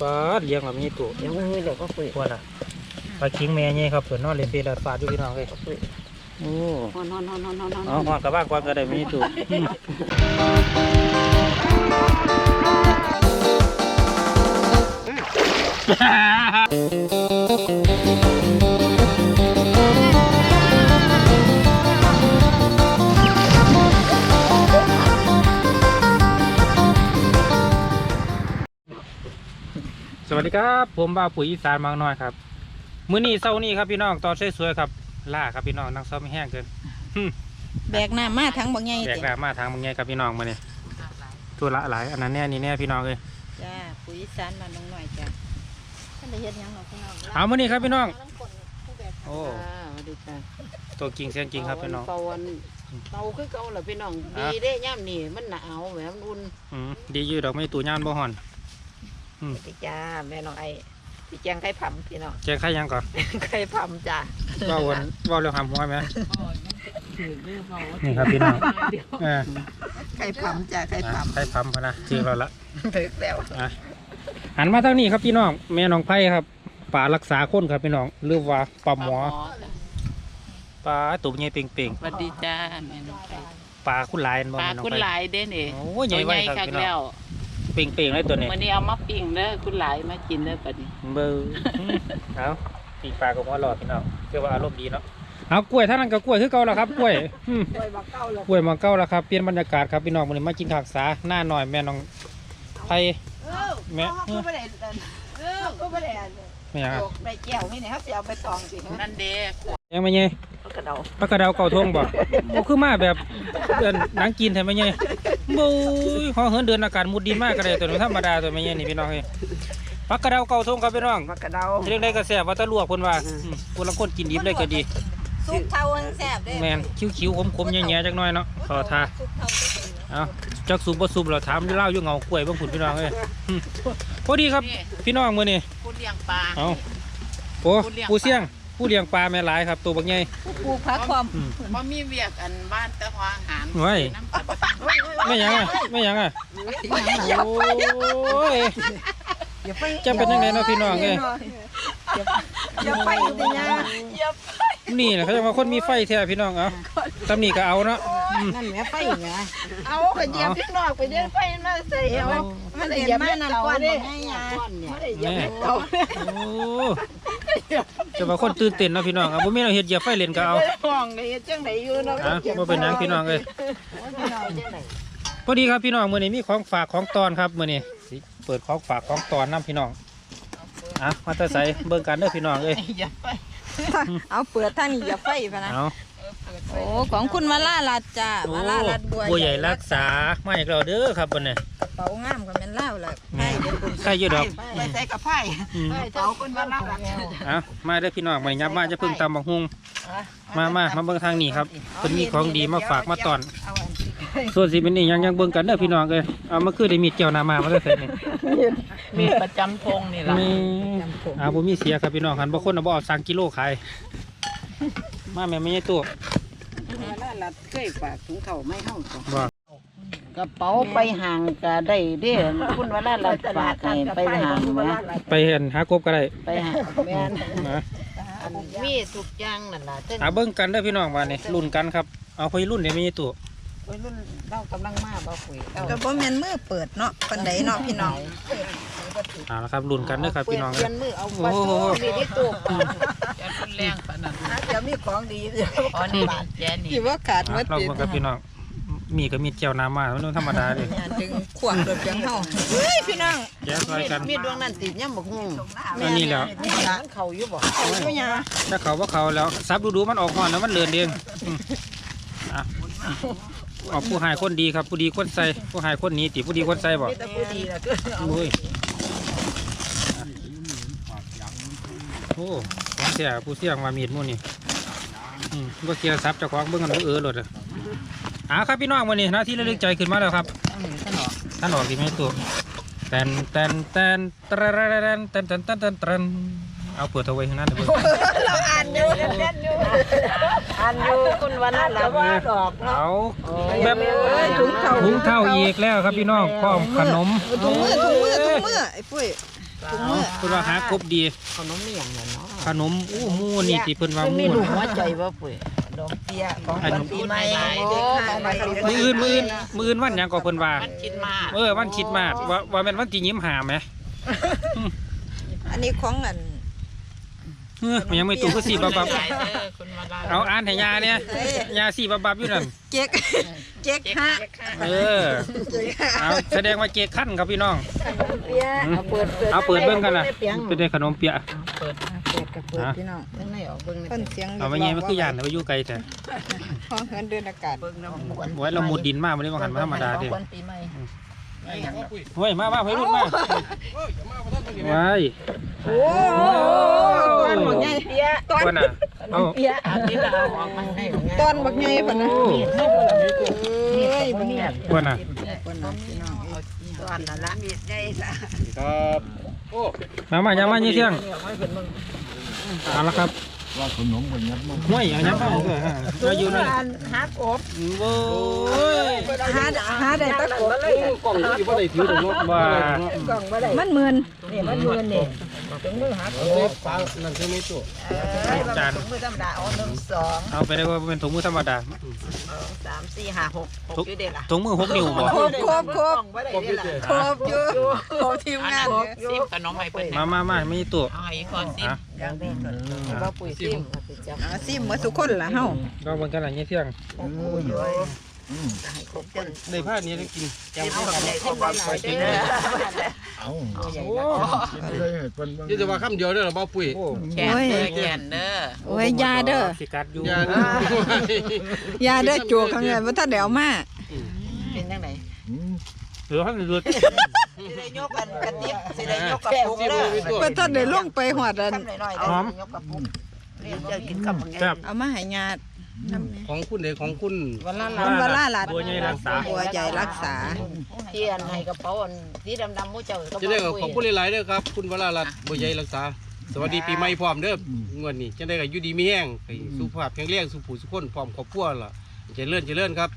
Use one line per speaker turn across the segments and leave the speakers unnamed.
ปลาเลี้ยงแบบนี้ตัว
เดี๋ยวมือเดี๋ยวก็ปุ๋ย
ควรอะปลาคิงแม่เนี่ยครับเผื่อนอนเล่นเปรดฟาดอยู่พี่น้องเลย
ปุ๋ย
โอ้
นอนนอนนอนนอนนอนนอน
เอาหอดกับบ้านกวางก็ได้มีตัว สวัสดีครับ ผมบ่าวปุ๋ยอีสานบางน้อยครับ มื้อนี้เช้านี้ครับพี่น้องตอนสวยๆครับล่าครับพี่น้องนั่งซ้อมไม่แห้งเกิน
แบกน้ำมาทั้งบางไง
แจก
ติ
ดรามาทางมึงไงครับพี่น้องมาเนี่ยตัวละหลายอันนั้นแน่นี่แน่พี่น้องเลย
จ้าปุ๋ยอีสานมาลงหน่อยจ้าท่านได้เฮ็ดหยังหรอกพี่น้อง
เอามื้อนี้ครับพี่น้องโอ้
อ่าสวัสดีค่ะ
ตัวจริงเสียงจริงครับพี่น้อง
เป่าวันเป่าคือเก่าเหรอพี่น้อง
อะ
ดีได้ย่ำนี่มันหนาวแหมมันอุ่น
อืมดีอยู่ดอกไม่ตูย่านบ่ฮอน
สวัสดีจ้าแม่น้องไอ้พี่แจงไข่ผำพี่น้อง
แจกใครยังก่อน
ไข่ผำจ้า
ว่าวันว่าเรื่องหำหัวไหมนี่ครับพี่น้องเออ
ไข่ผำจ้าไข่
อะ
ผำ
ใครพัมพะนะชื่อเราละ
ถึกแล้ว
อะหันมาทางนี้ครับพี่น้องแม่น้องไผ่ครับป่ารักษาคนครับพี่น้องหรือว่าปลาหมอปลาตุ่มใหญ่เป่ง
สวัสดีจ้าแม่น้องไก่
ๆปลาคุณหลายบ่
ปลา
แม่น้อง
คุณ
ไผ่
หลายเด้นี่
โอ้ยใหญ่ไว้ครับ
คัก
พี่น้อง
แล้ว
เป่งๆเลยตัวนี้
วันนี้เอามาปิ้งเด้อคุณหลายมากินเด้อปัดนี้
เบอร์เอาปีกปลากับว่าหลอดพี่น้องเรียกว่าอารมณ์ดีเนาะเอากล้วยท่านั้นกับกล้วยคือเก่าแล้วครับกล้วยอืม
กล้วยบักเก้าเลย
กล้วยมาเก่าแล้วครับเปลี่ยนบรรยากาศครับพี่น้องวันนี้มากินผักษาหน้าหน่อยแม่น้องไทยแม่
ก็ไม่ได้เออก็ไม่ได้
ไม่ยังอะ
ใบแก้วนี่เนี่ยครับจะเอาไปตองสิฮะ
นั่นเด้
ยังไม่ไง
กระเดา
ปลากระเดาเก่าทงบ่โอ้คือมาแบบเดือนหนังกินใช่ไหมไงบู๊ยขอเหินเดือนอากาศมุดดินมากก็ได้ตัวนี้ธรรมดาตัวไม่ไงนี่พี่น้องเฮ้ยปลากระเดาเก่าทงครับพี่น้อง
กระเดา
เรียกได้กระแสว่าแตะลวกคนว่าอืมคนละคนกินดิบได้ก็ดี
ซุปเทาอันแซ่บเด้
แมนคิ้วๆคมๆแย่ๆจักหน่อยเนาะขอทา
ซุปเทาก็เป็น
เอาจักสูบบ่สูบเราถามเล่าอยู่เงากล้วยบางผุนพี่น้องเอ้ยอืมพอดีครับ พี่น้องมื้อนี้
คุณเลี้ยงปลา
เอาโอ้ผู้เสี่ยง ผู้เลี้ยงปลาแม่หลายครับ ตัวบักใหญ่
ผู้ปลูกผักความ
อืม
เพราะมีเวียกอันบ้านตะหวอาหาร
ไว้
น้ำตาล
ไม่หยังอะไม่หยังอะโอ้ย
อย่าไป
จะเป็นยังไงเนาะพี่น้องเอ้ย
อย่าไปสิยา
นี่แหละเขาจะมาคนมีไฟแท้พี่น้องเอาตำหนิก็เอาเนาะอืม
นั่นแม่ไฟไงเอาไปเยี่ยมพี่น้องไปเยี่ยมไฟมาใส่เอามันได้เยี่ยมแม่นำก้อนบ่ให้ยาไม่ได้เยี่ยม
แม่
เตา
โอ้ จะมาคนตื่นเต้นเนาะพี่น้องเอาบ่มีเราเฮ็ดเหยียบไฟเล่นก็เอา
ห้องเลยจังไดอยู่เนาะ
อะบ่เป็นหยังพี่น้องเอ้ย
พี่น้องจังได
พอดีครับพี่น้องมื้อนี้มีของฝากของตอนครับมื้อนี้สิเปิดของฝากของตอนนํพี่น้องอะมาแต่ใส่เบิ่งกันเด้อพี่น้องเอ้ย
อย่าไป
เอาเปิดทางนี้อย่าไฟพะนะ
เอา
โอ้ของคุณมาล่าลัดจ้า
โอ้
มาล่าลัดบัว
บัวใหญ่รักษามาอีกแล้วเด้อครับวันนี้
กระเป๋างามก็แม่นเล่าวล่ะ
แม่ใครเยอะดอก
ไปใส่กับไผ่
อืม
เตาคนบ้านรัก
เอามาเด้อพี่น้องมายับมาจะพึ่งตำบักฮุงมามามาเบิ่งทางนี้ครับเพิ่นมีของดีมาฝากมาตอนส่วนสิเป็นอีหยังยังเบิ่งกันเด้อพี่น้องเอ้ยเอามาคือได้มีดเกี่ยวหนามามาได้ใส่นี่
มีประจำพงนี่ล่ะ
มีอ่าบ่มีเสียครับพี่น้องคันบ่คนเอาบ่เอาสั่งกิโลขายมาแม่ไม่ใช่ตู้
น่ารักเคยฝากถุงเข่าไม่ห้องก่อน
บ่
กระเป๋าไปห่างก็ได้เด้คุณว่าน่ารักฝากให้ไปห่างนะ
ไปเห็นหากบก็ได้
ไปห่างแม่น
นะ
อันมีทุกอย่างนั่นล่ะเต้น
หาเบิ่งกันเด้อพี่น้องว่านี่รุ่นกันครับ เอาไปรุ่นเดี๋ยวไม่ใช่ตู้
วัยรุ่นเรากำลังมาบ่คุยเต้า
ก็บ่แม่นมือเปิดเนาะปานใดเนาะพี่น้อง
เอาละครับรุ่นกันเด้อครับพี่น้อง
เป
เอ้
ลี่
ย
ยนมือเอาบัตรมีที่ตู้
จะคุณแรงปานนั้น
เดี๋ยว มีของดีเดี๋ยว
อ๋อนี่แจนี่
ที่ว่าขาด
อะ
ว่า
เรา
ติด
เบิ่งกับพี่น้องมีก็มีเจียวน้ำมามันธรรมดาเลย
งานถึงขวางรถจังเฮาเฮ้ยพี่น้อง
แก้ซอยกัน
มีดวงนั้นติดย่ำบักฮุ่ง
อันนี้แหล้ว
มันเข่าอยู่บ่
เอาอยู่ยา
ถ้าเขาว่าเขาแล้วซับดูดูๆมันออกห่อนแล้วมันเลือนเองอืมอะออกผู้หายคนดีครับผู้ดีคนใส่ผู้หายคนหนี้ติผู้ดีคนใส่บ่
มีแต่ผู้ดีล่ะคือเอา
โอ้ยโอ้ของเสียผู้เสี่ยงว่ามีดหมู่นี่ อืมบ่เกียร์ซับเจ้าของเบิ่งกันบ่เออโลดอะอ่าครับพี่น้องวันนี้หน้าที่ระลึกใจขึ้นมาแล้วครับท่านออกดีไหมตัวแตนแตนแตนแตนแตนแตนแตนแตนแตนเอาเปิดเอาไว้ข้างหน้าเดี๋ยวเบิ่ง
เราอ่านอยู่เล่นๆอยู่
อันอยู่คุณวันนั้นละว่าดอกเนาะ
เอาแบบ
เอ้ยถุงเท้า
ถุงเท่าอีกแล้วครับพี่น้องพร้อมขนม
ถุงมือถุงมือถุงมือไอ้ปุ้ยถุงมือ
เพิ่นว่าหากบดี
ขนมเมียงน่ะเนาะ
ขนมอู้หมูนี่ที่เพิ่นว่าหมู
มีลูกหัวใจบ่ปุ้ย
ดอกเปียของ
อัน
วันปีใหม่โอ้ของวันปีให
มื้ออื่นมื้ออื่นมื้ออื่นวันหยังก็เพิ่นว่า
มันคิดมาก
เออวันคิดมากว่าว่าแม่นวันที่ยิ้มหาไหม
อันนี้ของอัน
เออมันยังไม่ตูก็สีบับบับ
หลายเด้อคุณมาได้
เอาอ่านให้ยาเนี่ยยาสีบับบับอยู่นั่น
เจ๊กเจ๊ก
เจ๊ก
ฮะ
เออเอาแสดงว่าเก๊กขั้นครับพี่น้อง
เปียเอาเปิด
เอาเปิดเบิ่งกันนะเป็นได้ขนมเปียะ
เปิด
เปิดกับเปิดพี่น้องข้างในออกเบิ่ง
เพิ่นเสียง
เอามาเงี้ยมันคือยานเอาไปอยู่ไกลแต่
ห้องเหินเดินอากาศ
เบิ่งน้ำมวน
ไว้เรามุดดินมากไม่ได้มาหันมาธรรมดาเด้
วันปีใหม่
เฮ้ยมามาไปรุ่นมาไว้
โอ้ตอนบักใหญ่เปียตอน
ว่าน่ะเอา
เปียอันนี้เราออกมาให้ของ
ตอนบักใหญ่พุ่นนะ
โอ้
เอ้ยบ่มี
ว่าน่ะ
พุ่นน่ะพี่น้อง
ตอนนั้นละมีดใหญ่ละ
ครับมามาอย่ามาเยี่ยเที่ยงเอาละครับ
ว่าขนมบนยัดมัน
ห้วยอย่างนี้นเออเราอยู่นั่น
ฮักอบ
โว้ย
หาหาได้ตะกบ
กล่องที่ว่าได้ถือตรงนู้น
ว่า
กล่องบ่ได้
มันหมื่น
นี่มันมือนี่ถึงมือฮักอบ
ฟ้านั่นคือไม่ตัว
เอ้ยบางถุงมือธรรมดาเอาหนึ่งสอง
เอาไปได้ว่าเป็นถุงมือธรรมดา
สองสามสี่ห้าหกหกอยู่เด็ดล่ะ
ถุงมือหกนิ้วบ่
ครบครบครบ
บ่ได้เด็ดล่ะ
ครบอยู่ครบทีมงานเนี่ย
ซิมขนมให้เพิ่น
มามามาไม่มีตัว
เอาให้ก่อนซิม
อะ
อ ย่างนี้ก่อนว่าปุ๋ยซิมไปจับ
อ่าซิมหมดทุกคนล่ะเฮา
ก็บนกันอะไรเงี้ยเที่ยง
ปุ๋ยด้วยให้ครบจน
ในผ้านี้ได้กิน
ซิมกันได้ครบหลายเด้อ
เอา
โอ้ย
เลยให้คนบ้าง
นี่จะว่าคำเดียวเด้อบ่ปุ้ย
โอ้
แขนเด้อแขนเด้อ
โอ้ยยาเด้อ
สิกัดอยู่
อย่านะ
ยาเด้อจัวข้างเงินบ่ทันได้เอามา
เป็นจังได๋
เหลือข้างเหลือ
สิได้ยกกันกระติบสิได้ยกกับปุกเด้อ
บ่ทันได้ลงไปฮอดอัน
ทำหน่อยๆเด้อยกกับปุกเรียนจะกินกับ
แซ่บ
เอามาให้ญาตินำแหน่
ของคุณเด้ของคุณ
วันละ
คนวลาลัด
บัวใหญ่รักษา
บัวใหญ่รักษา
เทียนให้กระเป๋าอันสีดำๆหมู่เจ้าก็
จะได้กับของคุณหลายๆเด้อครับ คุณวรารัตน์บ่ใหญ่รักษา สวัสดีปีใหม่พร้อมเด้องวดนี้จะได้กับอยู่ดีมีแห้งให้สุขภาพแข็งแรงสุขผู้สุขคนพร้อมครอบครัวล่ะเจริญเจริญครับ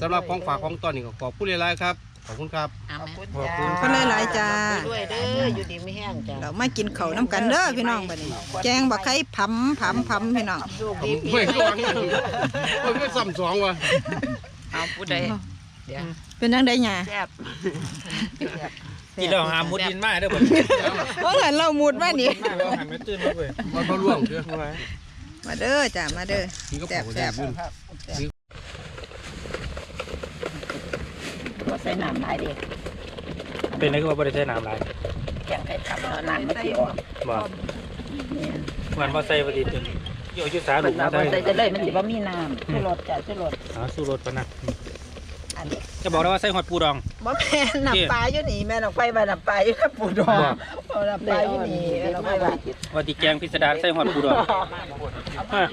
สำหรับของฝากของตอนนี้ก็ขอบคุณหลายๆครับ ขอบคุณครับ
เอาไหม
ขอบคุณ
คนหลายๆจ้า
ด้วยเด้ออยู่ดีไม่แห้งจ้ะ
เรามากินข้าวน้ำกันเด้อพี่น้องบัดนี้แกงบักไข่ผำผำผำพี่น้อง
ลูกดีปี
ไม่ก็วางมันก็ซ้ำสองว่ะ
เอาผู้ใดเดี๋ยว
เป็นจังได๋หยา
แซ่บ
กินแล้วหามุดดินมาเด้อบ่
ว่าหันเรามุดมานี่
มาแล้วหันไปตื่นมาเว้ย
มันบ่ร่วงเด้อ
มาเด้อจ้ามาเด้อ
นี่ก็
แซ่บ
เผา
แซ่บ
ได้
ก็ ใส่น้ำหลายเด้
เป็นอะไรก็ว่าบ่ได้ใช้น้ำหลาย
แกงไข่ขับแล้วน้ำมันสิออก
บ่วันบ่ใส่บ่ดีจนโยยุสาลู
เพิ่
ก
น
มา
ว่า
ได้
ใส่จะเลยมันสิบ่มีน้ำชูรสจ้ะชูรส
หาสู้รถปะนะ
อันนี้
จะบอกแล้วว่าใส่หอดปูดอง
บ่แม่นน้ำปลาอยู่นี่แม่น้องไฟว่าน้ำปลาอยู่กับปูดองเอาน้ำปลาอยู่นี่แม่น้องไฟว่า
ว่าตีแกงพิสดารใส่หอดปูดองฮะ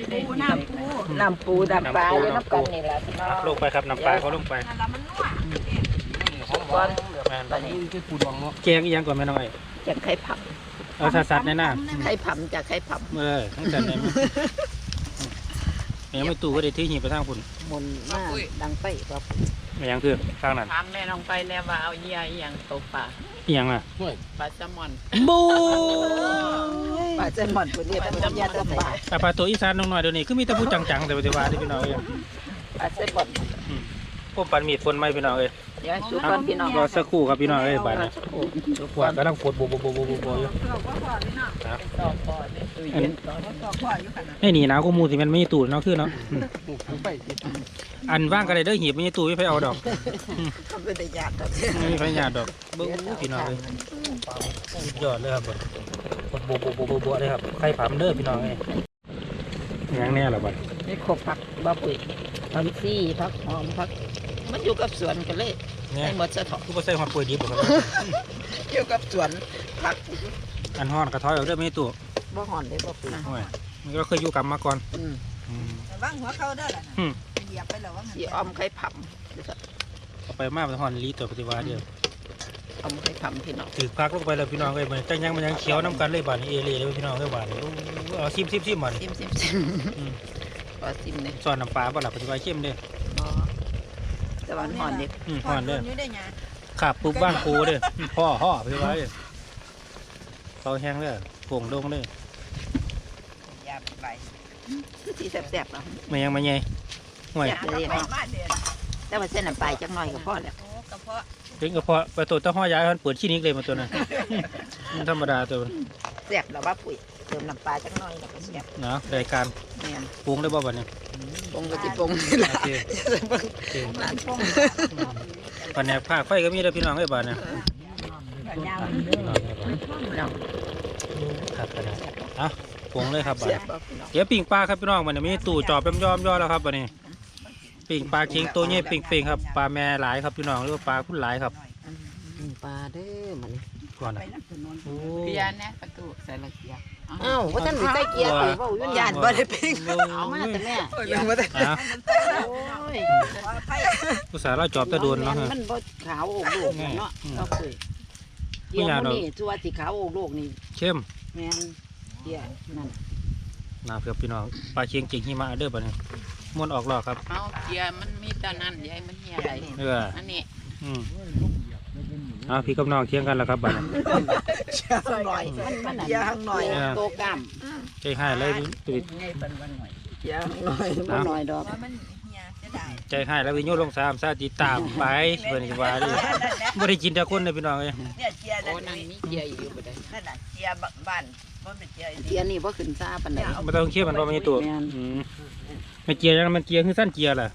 น้ำปูน้ำปลาอยู่น้ำกันนี่แหละพี่น้อง
ลงไปครับน้ำปลาเขาลงไป
ก่อน
แม่น
ตอนนี้
นี่คือปูดองเนาะ
แกงอีหยังก่อนแม่น้องไอ้
จะไข่ผับ
เอาสัดๆแน่น่า
ไข่ผับจากไข่ผับ
เออทั้งสัดเลยแม่ไม่ตู้ก็ได้ถือหีบไปทางคุณ
มุนมาดังไปครับ
ไม่ยังคือทางนั้น
ถามแม่น้องไปแล้วว่าเอาเยี่ยอีหยังตกปลา
อีหยังอะ
ปลาแซลมอน
บู
ปลาเจนหมอนปุ่นนี่เป็นยาตะปลา
แต่ปลาตัวอีสานน้องหน่อยเดี๋ยวนี้คือมีแต่ผู้จังๆแต่ปัจจุบันที่พี่น้องเอ้ย
ปลาเจนหมอน
พวกปันมีดฝนไหมพี่น้องเอ้ย
เดี๋ยวสุกก่อนพี่น้อง
รอสักครู่ครับพี่น้องเอ้ยบาดนี้ปวดกำลังปวดโบโบโบโบโบโบอยู่
ต่อพอในตู้เย็นต่อ
ไอ้นี่หนาวก็มูสิมันไม่มีตูดเนาะคือเนาะอืม
ไป
อันว่างก็ได้เด้อหีบไม่มีตูดไม่ไปเอาดอก
ทำเป็นแต่ยาต่อ
ไม่มีพญาดอกเบิ้งพี่น้องเลยสุดยอดเลยครับบดโบโบโบโบโบเลยครับไข่ผํเด้อพี่น้องเอ้ยยังแน่ละบัด
นี่ขบผักบะปุ๋ยผักซี่ผักหอมผัก มันอยู่กับสวนกันเลย
เนี่ย
ให้หมดสะทอ
คือบ่ใส่หอดป่วยดิบบ่ครับ
อยู่กับสวนผัก
อันฮ้อนกระท้อยเอาเด้อไม่มีตูด
บ่หอนเลยบะปุ๋ย
โอ้ยมันก็เคยอยู่กับมาก่อน
อืม
อืม
วางหัวเข้าเด้อล่ะ
อืม
เหยียบไปแล้วว่า
สีอ้อมไข่ผับ
เอาไปมาเป็นฮ้อนลีตัวปฏิวัติเด้อ
อ้อมไข่ผับพี่น้อง
ถือพักลงไปแล้วพี่น้องเอ้ยมันจังยังมันยังเขียวน้ำกันเลยบาดนี้เอเล่เลยพี่น้องเอ้ยบาดนี้โอ้เอาซิมซิมซิมบาดนี้
ซิมซิมซิม
อืม
ก็ซิมเนี่ย
ซอนน้ำปลาบ่ล่ะปฏิวัติเข้มเด้อ
อ๋อแต่ว่าหอนเด็ก
อืมฮ้อนเด้อ
อยู่ได้หยา
ขับปุ๊บบ้านปูเด้ออืมพ่อห่อปฏิวัติเด้อเป่าแห้งเลยโป่งโดงเลย
ยาไปสีแสบๆเนาะ
มายังมาไงห่วย
แซ่บเลยเนาะแต่ว่าเส้นน้ำปลายจักหน่อยก็พอแล้ว
ถึงกระเพาะไปตัวเต้าห้อยายมันเปิดขี้นิกเลยมาตัวนั้นมันธรรมดาตัวมัน
แซ่บแล้วว่าปุ๋ย เติมน้ำปลาจักหน่อยแล้วก็แซ่บ
เนาะรายการ
แม่น
ปรุงได้บ่บัดนี้
ปงก็สิปงนี่
โอ
ล่ะ
เคโอเคปันแหนกภาคไฟก็มีแล้วพี่น้องไอ้ยบาดเนี่ยครับปันแหนกอะปรุงเลยครับบาด
แซ่
นี้
บบ่พี่น้อง
เดี๋ยวปิ่งปลาครับพี่น้องมันมีตู้จอบแปมยอมย่อแล้วครับวันนี้ปิ่งปลาเค็งตัวใหญ่ปิ่งปิ่งๆครับปลาแม่หลายครับพี่น้องหรือว่าปลาพุ่นหลายครับ
ปลาเด้อมัน
ก่อนนะโอ้
เกียร์เนี่ยประตูใส่ละเกียร์
อ้าวว่าท่านมีใส่เกียร์ปุ๋ยเว้ายุ่นยานบ่ได้ปิ้ง
เอามาแต่แม่
อะ
โอ้ย
ผู้สาวเราจอบตะโดนเนาะฮะ
มันบ่ขาวโอกโลกเนาะก็ปุ๋ย
ไม่
เกีย
อยาก
ร์
หรอก
นี่ชัวสิขาวโอกโลกนี่
เข้ม
แม่นเกียร์นั่น
นาเพื่อพี่น้องปลาเค็งเก่งหิมะเด้อบัดนี้ม้วนออกหลอกครับ
เอาเกียร์มันมีตอนนั้นยายมันเฮียอะไร
เออ
อันนี้
อืมอะพี่กับน้องเที่ยงกันแล้วครับบัดนี้
ข้างหน่อยมันมันเกียร์ข้างหน่อย
เออ
โตกล้าม
ใจให้เลยติด
เกียร์ข้างหน่อยบ่หน่อยดอก
ใจให้แล้ววิญโยลงสามซาติดตามไปเพิ่นสิว่าดิบ่ได้กินแต่คนเลยพี่น้องเอ้ย
เนี่ยเกียร์
โอ้นั่นมีเกียร์อยู่บ่ได้
นั่นน่ะเกียร์บ้านบ่เป็นเกียร์เกียร์นี่บ่ขึ้นซ่าปานใด
บ่ต้องเคี่ยวมันบ่มีตัว
แม่น
อืมไม่เกียร์ยังมันเกียร์คือสั้นเกียร์ล่ะ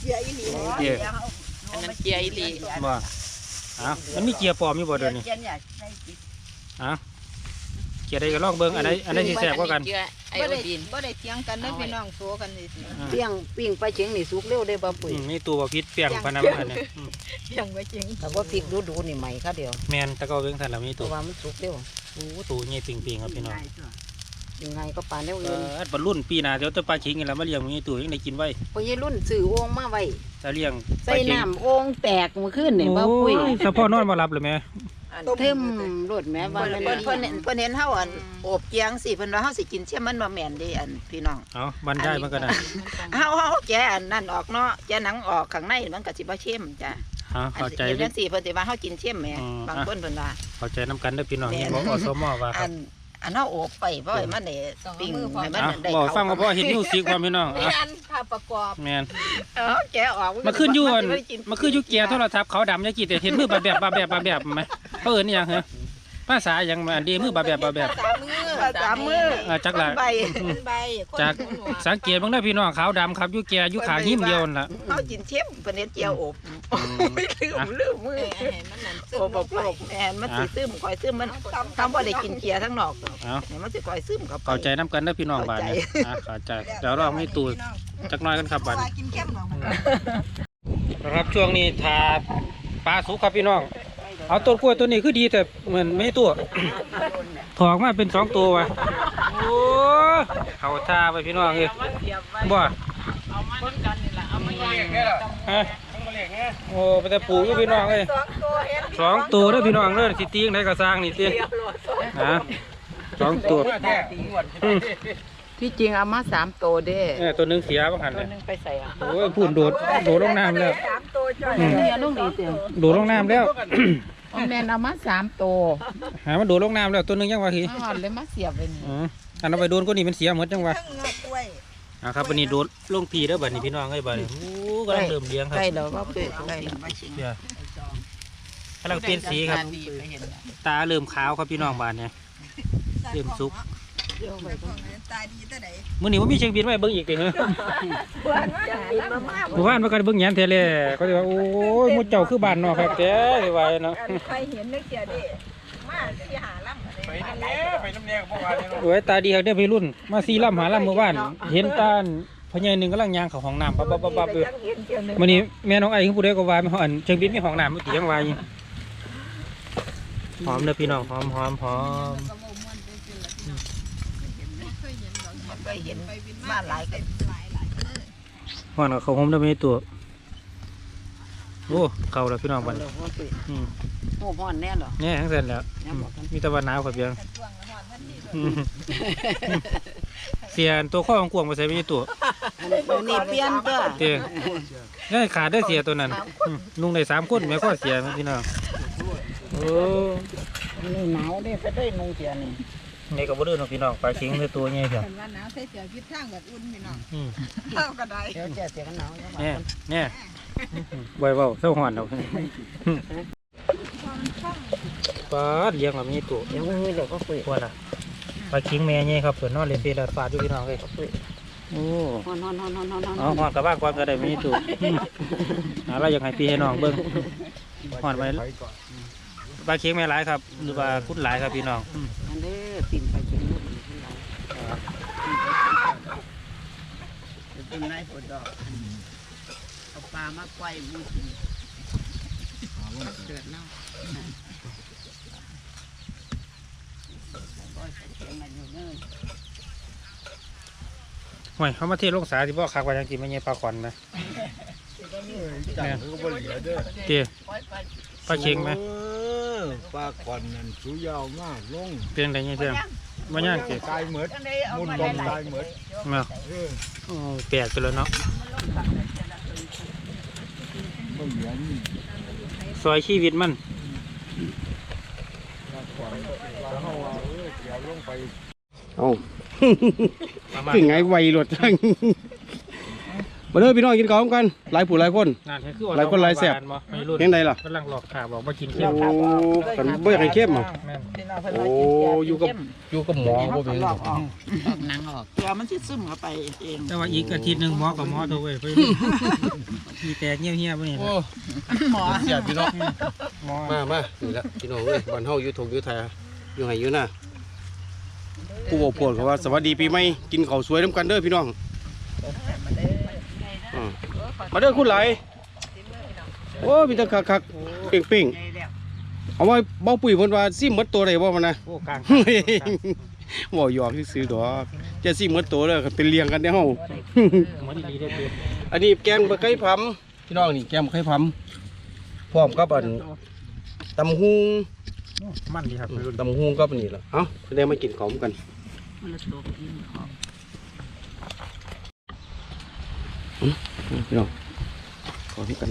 เกียร์อีหลี
เกียร์
อันนั้นเกียร์อีหลี
บ่อ้าวมันมีเกียร์ปลอมอยู่บ่เดี๋ยวนี้ อ้าวเกียร์ใดก็ลองเบิ่งอันใดอันใดสิแซ่บกว่ากัน
เกียร์ไอ
บ่
โอ
ได้
ดีน
บ่ได้เถียงกันเด้อพี่น้องโซกันนี่
อ่า
เปียงปิ้งไปเชียงนี่สุกเร็วได้บ่ปุ๋ย
อืมมีตัวบ่พิษเปียงพะนันอันนี้อืม
เถียงไว้จริง
แต่ว่าพริกดูๆนี่ใหม่ค่ะเดียว
แม่นแต่ก็เบิ่งทันแล้วมี
เพ
ตัว
ราะว่ามันสุกเร็ว
โอ้ตัวใหญ่ปิงๆครับพี่น้อง
ยังไงก็ปานเร็ว
เอ
อื่น
อบรรลุนปีหน้าเดี๋ยวแตะปลาขิงนี่แหละมาเลี้ยงมีตัวยังได้กินไว้
พอยี่รุ่นซื้อโอ่งมาไว้
ถ้าเลี้ยง
ใส่น้ำโอ่งแตกเมื่อคืนนี่บ่ปุ๋ย
โอ้เฉพาะนอนบ่หลับเลยแม่
เทิมรถแม่ว่า
เพิ่น
มัน
เพิ่นเพิ่นเห็นเพิ่นเห็นเฮาอันโอบเกียงสิเพิ่นว่าเฮาสิกินเชี่ยมันบ่แม่นเด้อันพี่น้อง
เอาบรรยายมันก็ได้
เฮาเฮาแกะอันนั่นออกเนาะแกะหนังออกข้างในมันก็สิบ่เค็มจ้ะ
เอา
อัน
เข้าใจ
เห็น
เด้
จังซี่เพิ่นสิว่าเฮากินเชี่ยมแหม
อืม
บางคนเพิ่นว่า
เข้าใจน้ำกันเด้อพี่น้องเห็นบอกอสมอว่าค
อั
รับ
น อันเฮาโอบไปบ่ให้มันได้ปิ้งให้มัน
อะ
ได้
บอก
เข้า
ฟังว่าพ่อเห็นนิ้วซิกความพี่น้อง
นี่
อะ
อันภาพประกอบ
แม่น
เออแกะออก
มาขึ้นอยู่อัน
สิบ่ได้กิ
มาขึ้นอยู่เกียร์โทรศัพท์เขาดำยังกี่แต่เห็นมือบาแบบบาแบบบาแบบไหมเขาเอิ้นอิหยังเหรอ ภาษาหยังมาอันเดีมือบาแบบบาแบบ
สามมือ
ภาษามือ
อ่าจักละ
ใบ
เป็นใบคน
จาก
หูหนวก
สังเกตเบ้างได้อพี่น้องขาวดำครับอยู่เกียร์อยู่ขางหิมเดียวนั่นล่ะ
เฮากินเชี่ยมเพิ่นเฮ็ดเจียวอบ
อืม
ไม่ลืมลืมมือ
ให้ให้มันนั่นซึม
โอ้
ล
บอก
งไป
โลกแม่นมันสิซึมคอยซึมมันทำบ่ได้กินเกียร์ทั้งนอกหรอก
เอา
เนี่ยมันสิคอยซึมเข้าไป
เข้าใจน้ำกันเด้อพี่น้องบาดนี้อะเข้าใจเดี๋ยวเราไม่ตูดจักหน้อยกันครับบาดนี้
กินเข้มหรอ
นะครับช่วงนี้ทาปลาสุกครับพี่น้อง เอาต้นกล้วยตัวนี้คือดีแต่เหมือนไม่ตัวถอกมาเป็นสองตัววะโอ้เขาทาไปพี่น้องเลยบ่
เอามาน้ำกันนี่ล่ะเอามาย่าง
ฮะโอ้ไปแต่ปลูกอยู่พี่น้องเลยสองตัวเด้อพี่น้องเด้อสิตีงไหนก็สร้างนี่ตีฮะสองตัวอืม
ที่จริงเอามาสามตัวเด้
เนี่ยตัวหนึงเสียบ้างหันเลย
นึงไปใส่อะ
โอ้ยพูนโดดโดดลงน้ำแล้วอืม
เนี่ยลุงดีเตียง
โดดลงน้ำแล้ว
แม่นเอามาสามตัว
หามันโดดลงน้ำแล้วตัวหนึงยังว่าที
เอาเลยมาเสียบไว้นี่
อืมอันเอาไปโดนก็นี่มันเสียหมดจังวะอะครับวันนี้โดนลงพีแล้วบัดนี้พี่น้องเอ้ยบัดนี้โอ้กำลังเริ่มเลี้ยงครับ
ใกล้แล้วก็เปิดใกล้แล้ว
เดี๋ยวกำลังเปลี่ยนสีครับ
ดีไปเห็นแล้ว
ตาเริ่มขาวครับพี่น้องบานเนี่ย เริ่มสุก มื้อนี้ว่ามีเชียงบินไว้เบิ่งอีกเด้อเมื่อวานมากันเบิ่งหยันแท้เลยก็สิว่าโอ้ยหมู่เจ้าคือบ้านนอกครับแท้สิว่าเนาะ
ใครเห็นนึกเกียร์ดิมาสิหาลำ
ไปน้ำเนี้ยไปน้ำเนี้ยกับพวกเราเนี่ย
โอ้ยตาดีครับเด้อพี่รุ่น มาซีล่ำหาล่ำเมื่อวาน เห็นตาอันพญายหนึงกำลังย่างเข้าห้องน้ำปั๊บปั๊บปั๊บปั๊บอยู่
เห็นเกียร์นึง
มื้อนี้แม่น้องไอ้คือผู้ใดก็ว่าแม่อันเชียงบินมีห้องน้ำมื้อกี้ยังว่าอยู่หอมเด้อพี่น้องหอมหอมหอม
ก็เห็นมาหลายกัน
หวานกับข้าวหอมได้ไหมตัว โอ้เข้าแล้วพี่น้องบัดนอืม
โอ้พ่อนแน่หรอ
แน่ทั้งเสร็จแล้วอืมมีแตะวันหนาวครับเพียงอืมเสียนตัวข้อของกวางมาใส่ไม่ตัว
นี่เปลี่ยนตัว
เตี้ยได้ขาดได้เสียตัวนั้นอืมนุ่งได้สามคนแม่ข้อเสียไหมพี่น้องโอ้
นี่หนาวเด้ก็ได้นุ่งเสียนี่
นี่ก็บ่ดื้อเนาะพี่น้องปลาเค็งคือตัวใหญ่เพียง
คันว่าหนาวใส่เสื้อพิษทางแบบอุ่นพี่น้อง
อืม
เท่าก็ได้
เดี๋ยวแก่เสียกันหนาวจังหวะ
แน่แน่บ่อยเว้าเศร้าหอนดอกปลาเลี้ยงแบบนี้ตัว
เดี๋ยวมึงเดี๋ยวก็คุย
ตัวน่ะปลาเค็งแม่ใหญ่ครับเพิ่นนอนเล่นเฟซฟาดอยู่พี่น้องเอ้ยโอ้
นอนนอนนอนนอนนอนนอน
เอาหอนกับบ้านก่อนก็ได้มีตัวหาอะไรอยากให้พี่ให้น้องเบิ่งหอนไปปลาเค็งแม่หลายครับ หรือว่าคุดหลายครับพี่น้องอืม
อันเด้อปิ่นไปเชียงนู่นขึ้นเรา เป็นไรปวดดอกเอาปลามาไกวบูชิเกิดเน่าก็เชียงมันอยู่เนิ่น
ห่วยเขามาเทศลงสาที่บ่คักว่าจังสิไม่ใช่ปลาขวัญนะ
จังก็บ่เหลือเด้อ
เตี้ยปลาเค็งไหม
ออปลาควันนั่นสูยาวมากลง
เพียงใดไงเพียง บ่ย่างเตี้ย
ตายหมดมุนลมตายหมด
มา
เออ
โอ้แปลกไปแล้วเนาะ
บ่เหลือนี่
ซอยชีวิตมัน
ปลาควันปลาเฮาว่าเออเกี่ยวลงไป
เอา
ประมาณ
ถึงไงไวรถจัง มาเด้อพี่น้องกินข้าวกันหลายผู้หลายคน
นั่นคือ
หลายคนหลายแซ่บ
บ่ไม่รุ่น
เห็นไดล่ะ
กำลังหลอกขาบอกว่ากิน
โอ้
เค็ม
กันบ่อยากให้เข้มอะ
แม่น
โอ้อยู่กับอยู่กับหมอบ่เป็น
หลอกออก
ออกหนังออก
เกลือมันสิซึมเข้าไปเอง
แต่ว่าอีกอาทิตย์หนึงหมอกับหมอตัวเว้ยไปมีแตกเงี้ยวๆบ่นี่
โอ้
หมอ
เสียพี่น้อง
หมอ
มามานี่ละพี่น้องเอ้ยบ้านเฮาอยู่ทงอยู่ไทยอยู่ไห้อยู่น่ะผู้บอกโพดเขาว่าสวัสดีปีใหม่กินข้าวสวยน้ำกันเด้อพี่น้องอ่า มาเด้อคุณหลายโอ้มีแต่คักๆเป่งๆเอาไว้เบ้าปุ๋ยเพิ่นว่าซิมหมดตัวได้บ่มันนะ
โอ้กลาง
บ่หยอกซื้อๆดอกจะซิมหมดตัวเด้อเป็นเลี้ยงกันเด้อเฮา
หมอดีๆได้เปรียบ
อันนี้แกงบะไก่พำพี่น้องนี่แกงบะไก่พำพร้อมกับอันตำหุง
มันดีครับไม่รุ่น
ตำหุงกับอันนี่ล่ะเอ้าได้มากินของกัน
มันละตัวกินของ
พี่น้องขอให้กัน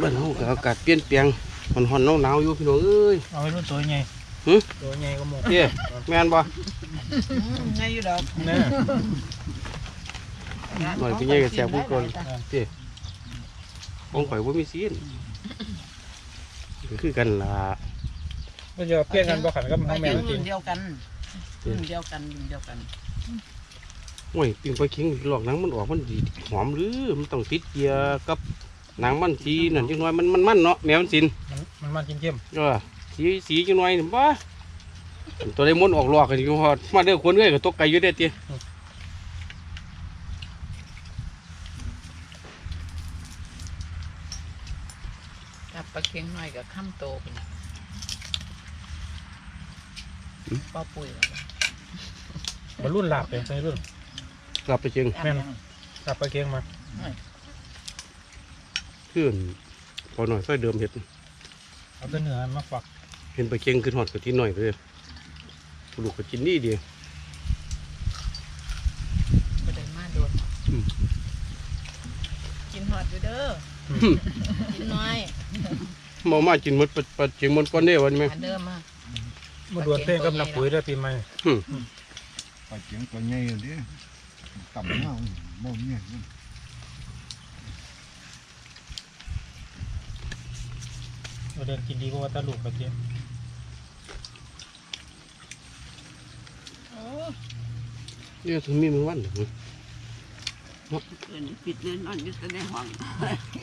บ้านเฮาก็อากาศเปลี่ยนแปลงมันฮ้อนหนาวๆอยู่พี่น้องเอ้ย
เอาไว้รุ่นตัวใหญ่
หึ
ตัวใหญ่ก็หมด
เจ้แม่นบ่
ไงอยู่ดอก
แน่
หน่อยพี่ใหญ่ก็แซ่บผู้คนเจ้ของข่อยบ่มีซีนก็คือกันล่ะ
ก็จะเปลี่ยนกันบ่ขันก็มัน
ไป
ทั้งแม่
เห็น
จริ
รุ่
ง
นเดียวกันรุ่นเดียวกันรุ่นเดียวกัน
โอ้ยปิ้งปลาเค็งหลอกหนังมันออกมันดีหอมหรือมันต้องติดเกียร์กับหนังมันสีนั่นจังน้อยมันมันมันเนาะแมวมันสิน
มันมันมันกินเข้ม
เออสีสีจังน้อยนี่บ้าตัวได้มนต์ออกหลอกกันอยู่พอดมาเด้อคนเอ้ยก็ตกไก่อยู่เด้อเตี้ย
จับปลาเค็งหน่อยกับข้ามโตเป็นป้าปุ๋ยเหรอ
มันรุ่นหลาบเลยใช่รุ่น
กลับไปเชียง
แม่นหลาบปลาเค็งมา
เพื่อนพอหน่อยค่อยเดิมเห็ด
เอาตัวเนื้อมาฝัก
เห็นปลาเค็งขึ้นหอดกะทิหน่อยเลยลูกก็กินนี่ดี
ไม่ได้มาโดน
กินหอดอยู่เด้อกินน้อย
เมามากินหมดปลาปลาเชียงหมดก้อนเด้อวันนี้ไหม
อันเดิมมา
มาดวลเพลงกับนักปุ๋ยได้ปีใหม่
ปลาเจียงตัวใหญ่อยู่เดิ ต่ำมากบ่มี
เราเดินกินดีกว่าตาลูกปลาเค็ง
เนี่ยถึงมีมือวันเหรอ
เอิ้นปิดเล่นนอนอยู่แต่ในห้อง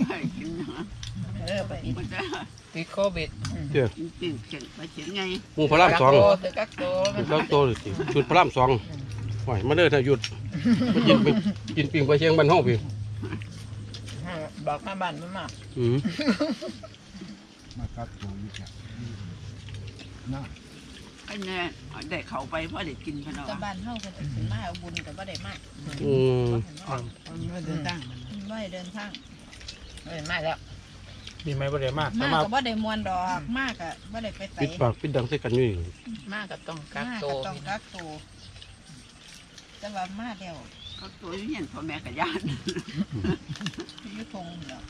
ให้กินนะ
เออไปอีก
มันจะ
ติดโควิด
เจ้า
กินปิ้งเข็นไปเฉียงไง
หมูพระรามสอง
ถือกักโต
เป็นก้อนโตเลยสิชุดพระรามสอง ไหวมาเด้อถ้าหยุดมากินไปกินปิ้งปลาเชียงบ้านห้องพี่
บอกมาบ้านมามา
อืม
มากัดตัวอยู่จ้ะน่า
ไอ้แน่ได้เข้าไปเพราะได้กินพะเนาะ
แต่บ้านเฮาเพิ่นสิขึ้นมาเอาบุญก็บ่ได้มา
อืม
ไม่เดินตั้งมัน
บ่ได้เดินทาง
เอ้ยมาแล้ว
ปีใหม่บ่ได้มาก
มา
แต่มา
ก็บ่ได้มวนดอกมากก็บ่ได้ไปไส
ปิดปากปิดดังใส่กันอยู่นี่
มาก็ต้องกัก
มา
โต
ก็ต้องกักตัว แต่ว่ามาแล้ว
เขาตัวอยู่เห็นพ่อแม่กับญาติ
อยู่ทงแล้ว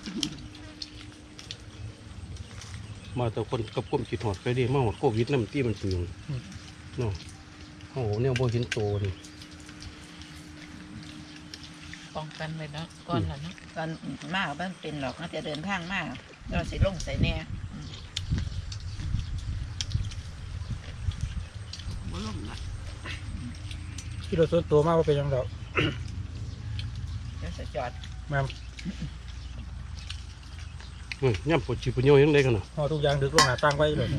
มาแต่คนกับก้มจิตหอดไปเดีมาหอดโควิดน้ำที่มันเป็นหยังเนาะโอ้โหเนี่ยบ่เห็นโตนี่
ป้องกันไว้เนาะก่อนละเนาะ
ตอนมาบ้านเป็นหรอกน่าจะเดินทางมาเราสิลงใส่แน่
บ่ลงละ
ที่เราส่วนตัวมากว่าเป็นหยังดอก
เดี๋ยวจะจอด
แม่ม
เฮ้ยย่ำปวดชีพโยยังไงกันน่ะ
พอทุกอย่างดึกลงหาตั้งไว้เลย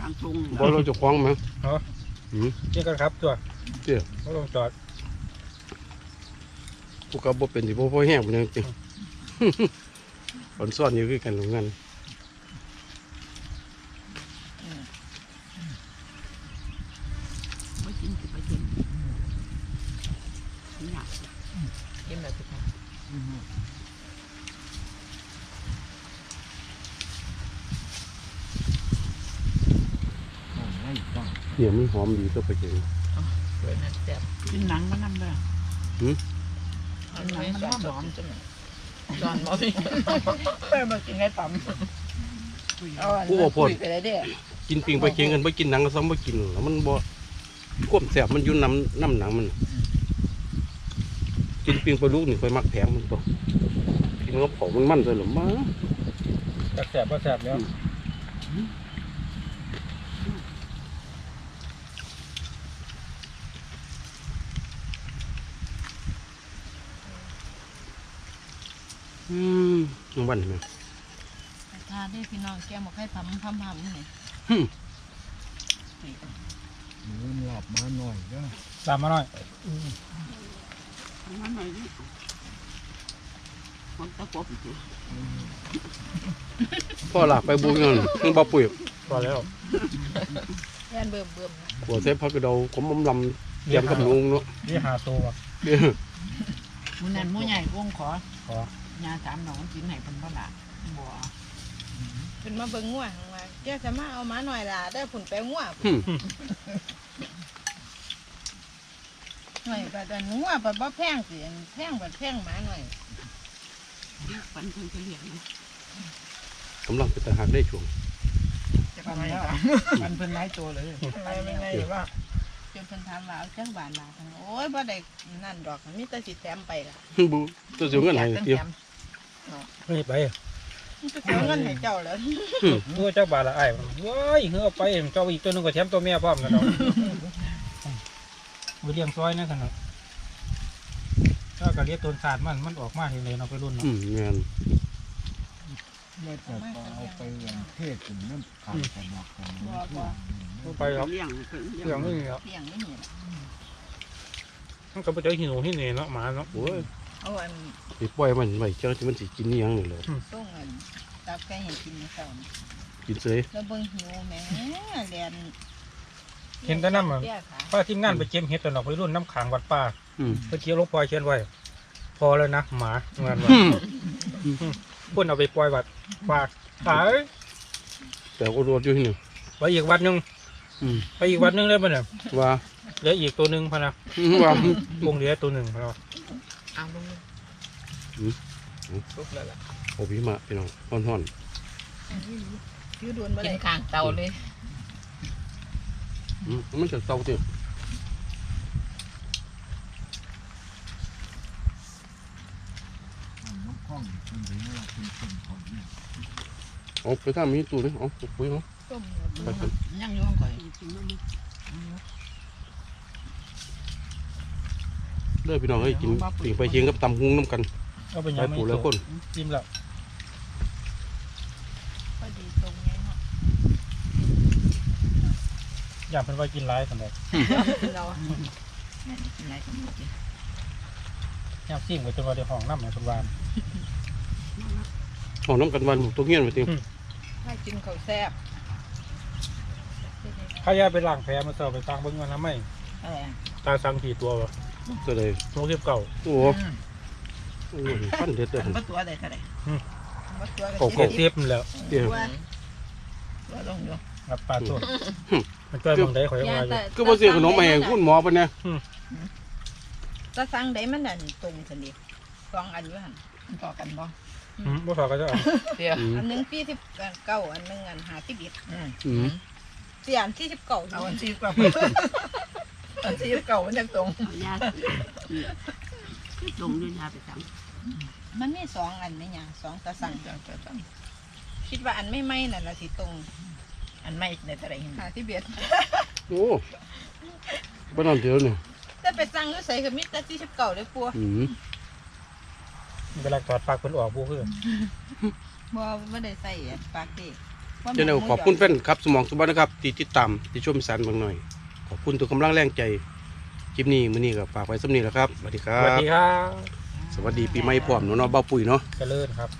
ทางตรง
บ่เราจะคล้องไหม
นี่กันครับตัว
เจ้า
ก็ลงจอด
ผู้กับบ่เป็นสิบ่พอแห้งเป็นหยังจริงตอนซ่อนอยู่คือกันโรงงาน
ไม่กินสิไปกินอยากกินแบบที่
ไม่ต้อง
เนี่ยมันห อมดีตัวไปเก่ง
สวยนั่นแซ่บกินหนังมันนำได้
หืม
อันนี้มันหอมจังจอนบ่มี
เพิ่มมากินให้ปั๊มเอาอัน
กูบ่พอด
คุยไปเลยเด้อ
กินปิงไปเก่งกันบ่กินหนังก็ซ้ำบ่กินแล้วมันบ่ควบแสบมันอยู่น้ำน้ำหนังมัน กินปิงปลาลูกนี่ค่อยมักแพงมันตัวกินกับเผามันมันเลยหรอมา
จักแสบก็แสบแล้ว
อืมน้องวันเห็นไหม
ทานได้พี่น้องแกงบอกให้พัมพัมพัมนี่
หมูหลับมาหน่อยก็
ตามมาหน่อย
มันหน่อยนี่มันตะกบอยู่
พ่อหลับไปบุญกันมึงบ่ปุ๋ย
พอแล้ว
แม่นเบิ่มเบิ่ม
หัวเซฟพักกระเดาผมอมลำเตรียมกับนุงเนาะ
นี่หาตัวว่ะ
เด้อ
มูนันมูใหญ่วงขอ
ขอ
ยาถามน้องกินให้เพิ่นบ่ล่ะบ่
เป็นมาเบิ่งงัวหั่นว่าแกจะมาเอาหมาหน่อยล่ะได้ผุนไปงัว
หึ
หน่อยก็แต่งัวบ่บ่แพงสิแพงบ่แพงหมาหน่อย
ปันเพิ่นก็เลี้ยงนะ
กำลังเป็นทหารได้ช่วง
จะทำไมล่ะ
ปันเพิ่นหลายตัวเลย
อะไรไม่ไงว่า
จนเพิ่นถามว่าเอาจักบาทมาทั้งโอ้ยบ่ได้นั่นดอกมีแต่สิแถมไปล่ะ
บูตัวเสียเงินให้เดียว
ไม่ไป
มันจะเอาเงินให้เจ้าแล้ว
ตัวเจ้าบาทละไอ้ายว้ายเหือเอาไปเจ้าอีกตัวหนึงก็แถมตัวแม่พร้อมกันเนาะไปเลี้ยงซอยนั่นขนาดถ้าก็เลี้ยงต้นสาดมันมันออกมาเห็นเลยเนาะไปรุ่นเนาะ
อืมงาน
ไม่แต่ก็เอาไปอย่างเทศถึงน้ำขายสมัครกัน
บ่ไปหรอก
เลี้ยงเพิ่น
เรื่องนี้เนาะ
เลี้ยงไม่มีล่ะ
มันก็ไปเจอหิวที่นี่เนาะหมาเนาะ
โอ้ย
เอาอัน
ไปปล่อยมันไว้เจ้าที่มันสิกินนี่ยังนี่แหละ
ส่งอันตับไก่ให้กินมื้อเช้านี่
กินเสย
แล้วเบิ่งหิวแหม่เรียน
เห็นแต่น้ำมัน
เปี้ยค่ะ
ป้าทีมงานไปเก็บเห็ดตอนออกไปรุ่นน้ำขังวัดป่า
อืม
เมื่อกี้หลวงพ่อเขียนไว้ พอแล้วนะหมาเงินว่าพุ่นเอาไปปล่อยวัดฝากขาย
แต่ก็รวดอยู่ที่นี่
ไปอีกวัดหนึ่ง
อืม
ไปอีกวัดหนึ่งเลยป่ะเนี่ย
ว่า
เหลืออีกตัวหนึ่งพะนะ
ว่า
วงเหลือตัวหนึ่งพะนะ
เอาลงลุกแล้วล่ะ
โอ้พี่มาพี่น้องห่อน
ชื่อโดนบ่
กิ
ได้
นข้างเตาเลย
ๆอืมมันจะเศร้าเตี้ย
น้ำข้องคุณถึงว่าคุณคนเขาเนี่ย
เอาไปทำมีตู้เลยเอาไปปุ๋ยเอา
ต้ม
ไปกัน
ยังอยู่ของข่อย
เลิกพี่น้องเอ้ยกินปิ่งไปเชียงกับตำหุงน้ำกัน
เอาไป
ไป
ยังไม่
ปูแล้วคน
จิ้มแล้ว
พอดีตรงไงเนาะ
อยากเป็นว่ากินร้ายสำหรับ
เรา
ไหนก็บ่กิน
อยากซิ่งไปจนว่าเดี๋ยวห้องน้ำในคนวาน
ห้องน้ำกันวันตัวเงี้ยนไปติ
ให้กินข้าวแซ่บ
ข้ายาไปล้างแผลมาเสิร์ฟไปตังเบิ้งเงินทำไม
อะไรอะ
ตาสั่งกี่ตัววะ
ก็เลย
โลสิบเก่า
โอ้โหขั้นเด็ดเลย
บ่ตัวใดเท่าใด
มาตัว
โอ้
กัน
โห
เก็บเทียบแล้ว
เตี้ย
ตัวลงอยู่
กับปลาตัวมันช่วยมึงได้ขอยว่าอยู่
ก็บ่เสียขนมมาให้คุณหมอปะเนี่ย
ตาสั่งได้มันนั่นตรงสันดีสองอันอยู่หั่น
ต่อกันบ่
อืมบ่ฝากก็จะเอา
เดี๋ยว
อืม
อันหนึงปีสิบเก้าอันหนึงอันหาที่บิด
อืม
เสียอันที่สิบเก้า
เอาอันที่เก่า อันที่เก่ามันยังตรง
ยาลงด้วยยาไปสั่ง
มันมีสองอันนี่หยังสองตะสั่ง
จังจัง
คิดว่าอันไม่ไหม้นั่นละสิตรง
อันไม่ในตะไรเห็น
หาที่เบียด
โอ้บ้านนอนเดียวเนี่ย
แต่ไปสั่งอยู่ใส่ก็มีแต่ที่สิบเก้าเลยปัว
อืม
เวลาถอดปากเพิ่นออกบ่คือ
บ่บ่ได้ใส่อันปากเด็ก
เจะเดี๋ยวขอบคุณแฟนครับ สมองสุบันนะครับที่ติดตามที่ชมสารบางหน่อย ขอบคุณทุกกำลังแรงใจคลิปนี้มื้อนี้ก็ฝากไว้สำนี้แหล้วครับสวัสดีค
ส
รั
วัส
บ
ดีครับ
สวัสดีปีใหม่พร้อมเนาะเนาะเบ้าปุ๋ยเนาะ
เจริญครับ